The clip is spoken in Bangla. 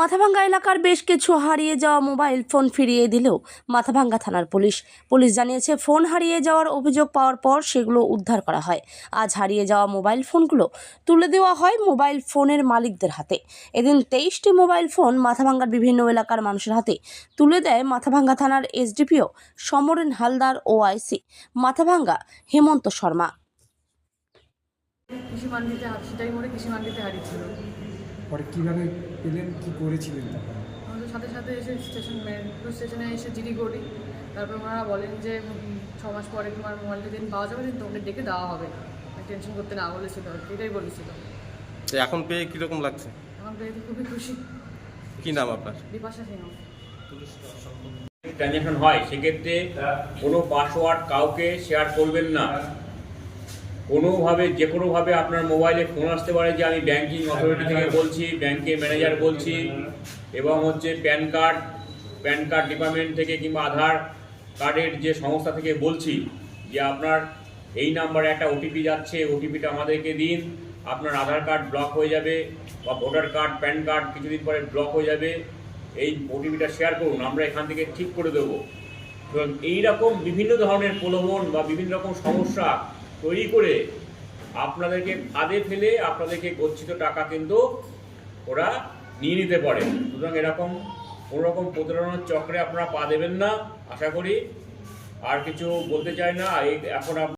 মাথাভাঙ্গা এলাকার বেশ কিছু হারিয়ে যাওয়া মোবাইল ফোন ফিরিয়ে দিলেও মাথাভাঙ্গা থানার পুলিশ। পুলিশ জানিয়েছে, ফোন হারিয়ে যাওয়ার অভিযোগ পাওয়ার পর সেগুলো উদ্ধার করা হয়। আজ হারিয়ে যাওয়া মোবাইল ফোনগুলো তুলে দেওয়া হয় মোবাইল ফোনের মালিকদের হাতে। এদিন তেইশটি মোবাইল ফোন মাথাভাঙ্গার বিভিন্ন এলাকার মানুষের হাতে তুলে দেয় মাথাভাঙ্গা থানার এসডিপিও সমরেন হালদার ও আইসি মাথাভাঙ্গা, হেমন্ত শর্মা। কৃষি মান্ডিতে সেটাই মোড়ে কৃষি মান্ডিতে হারিয়েছিল। পরে কীভাবে পেলেন কি করেছিলেন তখন? আমাদের সাথে সাথে এসে স্টেশন মেট্রো স্টেশনে এসে জিডি করি। তারপর ওনারা বলেন যে ছ মাস পরে তোমার মোবাইলটা দিন পাওয়া যাবে দিন তোমাকে ডেকে দেওয়া হবে। টেনশন করতে না বলেছিল এটাই বলেছিল। তো এখন পেয়ে কীরকম লাগছে? এখন পেয়ে তো খুবই খুশি। কি নাম আপনার? বিপাশা সিংহ। ট্রানজ্যাকশন হয় সেক্ষেত্রে কোনো পাসওয়ার্ড কাউকে শেয়ার করবেন না। কোনোভাবে যে কোনোভাবে আপনার মোবাইলে ফোন আসতে পারে যে আমি ব্যাঙ্কিং অথরিটি থেকে বলছি ব্যাংকের ম্যানেজার বলছি, এবং হচ্ছে PAN card PAN card department থেকে কিংবা আধার কার্ডের যে সংস্থা থেকে বলছি যে আপনার এই নাম্বারে একটা ওটিপি যাচ্ছে ওটিপিটা আমাদেরকে দিন, আপনার আধার কার্ড ব্লক হয়ে যাবে বা ভোটার কার্ড প্যান কার্ড কিছুদিন পরে ব্লক হয়ে যাবে, এই ওটিপিটা শেয়ার করুন, আমরা এখান থেকে ঠিক করে দেবো। এবং এইরকম বিভিন্ন ধরনের প্রলোভন বা বিভিন্ন রকম সমস্যা তৈরি করে আপনাদেরকে ফাঁদে ফেলে আপনাদেরকে গচ্ছিত টাকা কিন্তু ওরা নিয়ে নিতে পারে। সুতরাং এরকম কোনোরকম প্রতারণার চক্রে আপনারা পা দেবেন না, আশা করি। আর কিছু বলতে চাই না এখন